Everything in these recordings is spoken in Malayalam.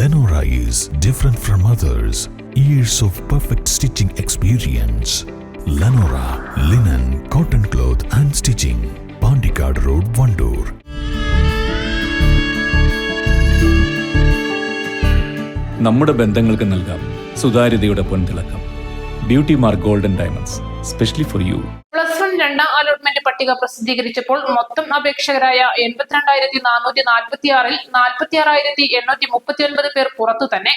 Lenora is different from others. Years of perfect stitching experience. Lenora linen, cotton cloth and stitching. Pandikad Road, Vandoor. നമ്മുടെ ബന്ധങ്ങൾക്ക് നൽകാം സുതാര്യതയുടെ പൊൻതിളക്കം beauty mark golden diamonds specially for you രണ്ടാം അലോട്ട്മെന്റ് പട്ടിക പ്രസിദ്ധീകരിച്ചപ്പോൾ മൊത്തം അപേക്ഷകരായ എൺപത്തിരണ്ടായിരത്തി നാനൂറ്റി നാൽപ്പത്തി ആറിൽ നാൽപ്പത്തി ആറായിരത്തി എണ്ണൂറ്റി മുപ്പത്തി ഒൻപത് പേർ പുറത്തു തന്നെ.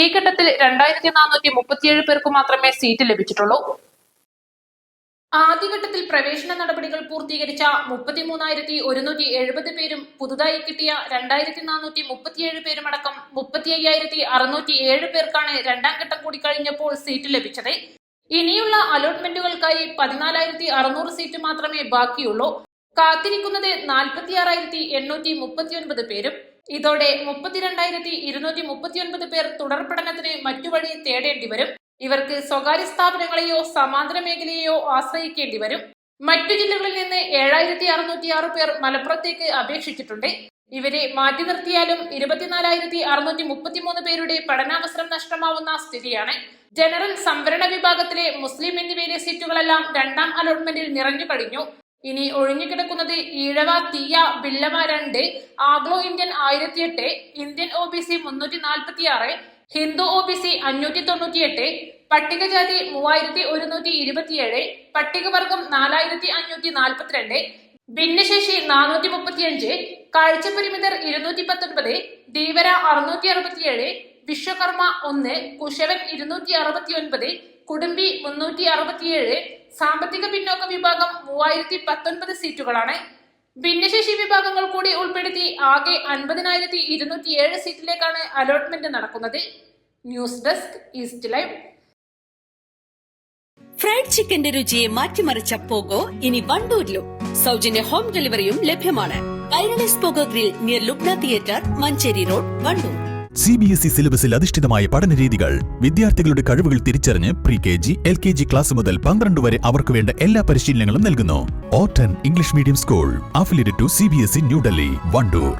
ഈ ഘട്ടത്തിൽ രണ്ടായിരത്തി നാനൂറ്റി മുപ്പത്തിയേഴ് പേർക്ക് മാത്രമേ സീറ്റ് ലഭിച്ചിട്ടുള്ളൂ. ആദ്യഘട്ടത്തിൽ പ്രവേശന നടപടികൾ പൂർത്തീകരിച്ച മുപ്പത്തിമൂന്നായിരത്തി ഒരുന്നൂറ്റി എഴുപത് പേരും പുതുതായി കിട്ടിയ രണ്ടായിരത്തി നാനൂറ്റി മുപ്പത്തിയേഴ് പേരുമടക്കം മുപ്പത്തി അയ്യായിരത്തി അറുന്നൂറ്റി ഏഴ് പേർക്കാണ് രണ്ടാം ഘട്ടം കൂടി കഴിഞ്ഞപ്പോൾ സീറ്റ് ലഭിച്ചത്. ഇനിയുള്ള അലോട്ട്മെന്റുകൾക്കായി പതിനാലായിരത്തി അറുന്നൂറ് സീറ്റ് മാത്രമേ ബാക്കിയുള്ളൂ. കാത്തിരിക്കുന്നത് നാൽപ്പത്തിയാറായിരത്തി എണ്ണൂറ്റി മുപ്പത്തിയൊൻപത് പേരും. ഇതോടെ മുപ്പത്തിരണ്ടായിരത്തി ഇരുന്നൂറ്റി മുപ്പത്തിയൊൻപത് പേർ തുടർ പഠനത്തിന് മറ്റു വഴി തേടേണ്ടി വരും. ഇവർക്ക് സ്വകാര്യ സ്ഥാപനങ്ങളെയോ സമാന്തര മേഖലയെയോ ആശ്രയിക്കേണ്ടി വരും. മറ്റു ജില്ലകളിൽ നിന്ന് ഏഴായിരത്തി അറുന്നൂറ്റി ആറ് പേർ മലപ്പുറത്തേക്ക് അപേക്ഷിച്ചിട്ടുണ്ട്. ഇവരെ മാറ്റി നിർത്തിയാലും ഇരുപത്തിനാലായിരത്തി അറുന്നൂറ്റി മുപ്പത്തിമൂന്ന് പേരുടെ പഠനാവസരം നഷ്ടമാവുന്ന സ്ഥിതിയാണ്. ജനറൽ സംവരണ വിഭാഗത്തിലെ മുസ്ലിം എന്നിവയിലെ സീറ്റുകളെല്ലാം രണ്ടാം അലോട്ട്മെന്റിൽ നിറഞ്ഞു കഴിഞ്ഞു. ഇനി ഒഴിഞ്ഞുകിടക്കുന്നത് ഈഴവ തീയ ബില്ലവ രണ്ട് ആഗ്ലോ ഇന്ത്യൻ ആയിരത്തി എട്ട് ഇന്ത്യൻ ഒ ബി സി മുന്നൂറ്റി നാൽപ്പത്തി ആറ് ഹിന്ദു ഒ ബി സി അഞ്ഞൂറ്റി തൊണ്ണൂറ്റിയെട്ട് പട്ടികജാതി മൂവായിരത്തി ഒരുന്നൂറ്റി ഇരുപത്തിയേഴ് പട്ടികവർഗം നാലായിരത്തി അഞ്ഞൂറ്റി നാൽപ്പത്തിരണ്ട് ഭിന്നശേഷി നാനൂറ്റി മുപ്പത്തിയഞ്ച് കാഴ്ചപരിമിതർ ഇരുന്നൂറ്റി പത്തൊൻപത് ധീവര അറുന്നൂറ്റി അറുപത്തിയേഴ് വിശ്വകർമ്മ ഒന്ന് കുശവൻ ഇരുന്നൂറ്റി അറുപത്തി ഒൻപത് കുടുംബി മുന്നൂറ്റി അറുപത്തിയേഴ് സാമ്പത്തിക പിന്നോക്ക വിഭാഗം മൂവായിരത്തി പത്തൊൻപത് സീറ്റുകളാണ്. ഭിന്നശേഷി വിഭാഗങ്ങൾ കൂടി ഉൾപ്പെടുത്തി ആകെ അൻപതിനായിരത്തി ഇരുന്നൂറ്റി ഏഴ് സീറ്റിലേക്കാണ് അലോട്ട്മെന്റ് നടക്കുന്നത്. News desk east live. Fried ചിക്കന്റെ രുചിയെ മാറ്റിമറിച്ച പോഗോ ഇനി വണ്ടൂരിലും. സൗജന്യ ഹോം ഡെലിവറിയും ലഭ്യമാണ്. Kairalis Pogo grill near Lubna theatre Manjeri road Wandoor. C B S E സിലബസിൽ അധിഷ്ഠിതമായ പഠന രീതികൾ വിദ്യാർത്ഥികളുടെ കഴിവുകൾ തിരിച്ചറിഞ്ഞ് pre K G L K G class മുതൽ പന്ത്രണ്ട് വരെ അവർക്ക് വേണ്ട എല്ലാ പരിശീലനങ്ങളും നൽകുന്നു. ഓട്ടൻ English medium school affiliated to C B S E New Delhi Wandoor.